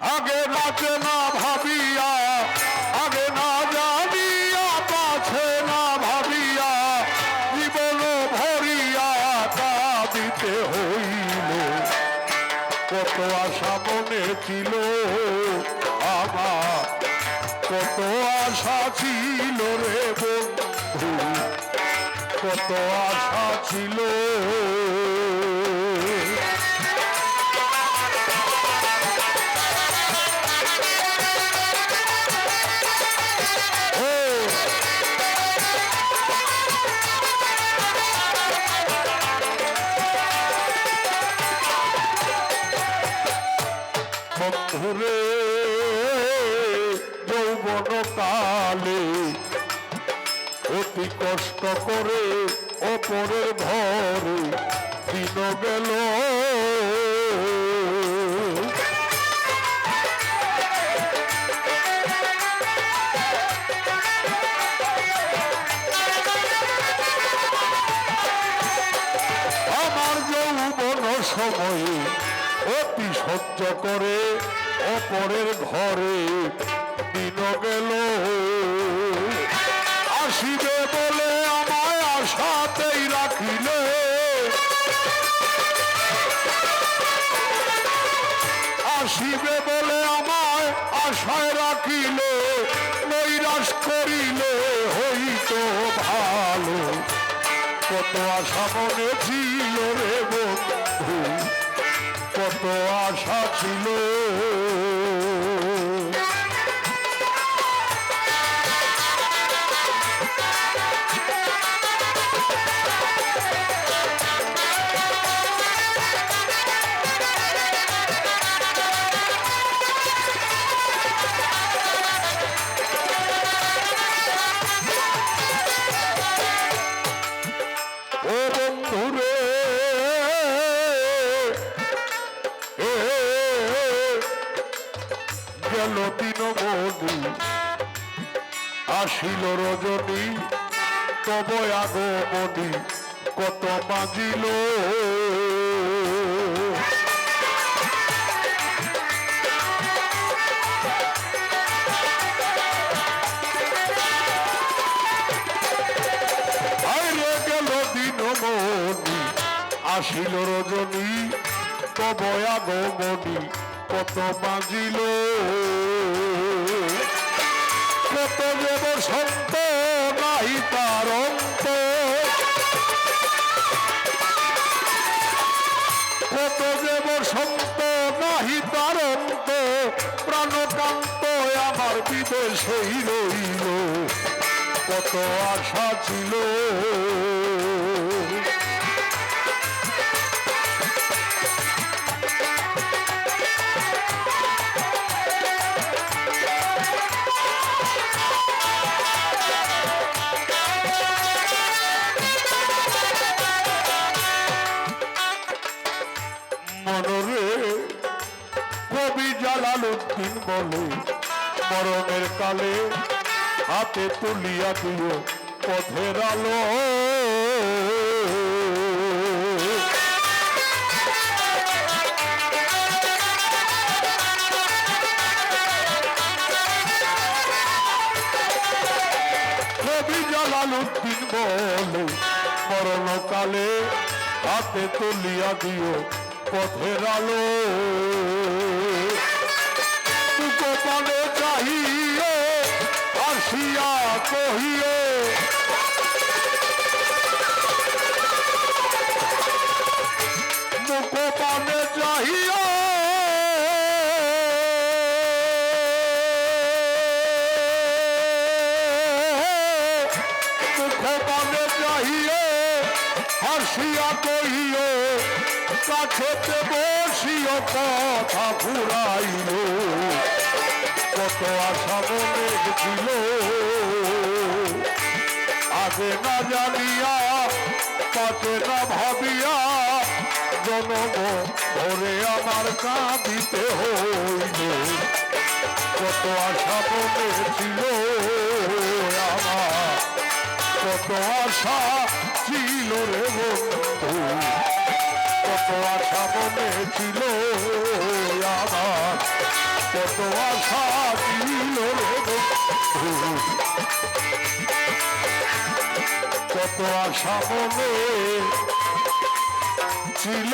আগে নাচে না ভাবিয়া, আগে না জানিয়া পাছে না ভাবিয়া, জীবন ভরিয়া কাঁদিতে হইল। কত আশা মনে ছিল আমার, কত আশা ছিল রে বন্ধু, কত আশা ছিল বন্ধুরে যৌবন কালে অতি কষ্ট করে অপরের ঘরে দিন গেল। সময়ে অতি সহ্য করে অপরের ঘরে দিন গেল। আসিবে বলে আমায় আশাতেই রাখিলে। আসিবে বলে আমায় আশায় রাখিলে, নৈরাশ করিলে হইতো ভালো। কত আশা মনে ছিল রে বন্ধু কত আশা ছিল। গেল দিনমণি আসিল রজনী তব আগমনি কত বাজিল। আসিল রজনী তব আগমনি কত বাজিল। কত যে বসন্ত নাই তার অন্ত। কত যে বসন্ত নাহি তার অন্ত। প্রাণকান্ত আমার বিদেশেই রইল। কত আশা ছিল। কবি জালাল উদ্দিন বলে, মরণের কালে হাতে তুলিয়া দিও পথের আলো। কবি জালাল উদ্দিন বলে, মরণকালে হাতে তুলিয়া দিও পথের আলো। আসিয়া কহিয়ে মুখপানে চাহিয়া মুখপানে চাহিয়ে হাসিয়া কহিও কাছেতে বসিও কথা ফুরাইল কত আশা মনে ছিল আগে না জানিয়া পাতে না ভাবিয়া, জনম ধরে আমার কাঁদিতে হইল কত আশা মনে ছিল আমার, কত আশা ছিল রে বন্ধু। কত আশা মনে ছিল আমার, কত আশা ছিল রে বন্ধু। কত আশা মনে ছিল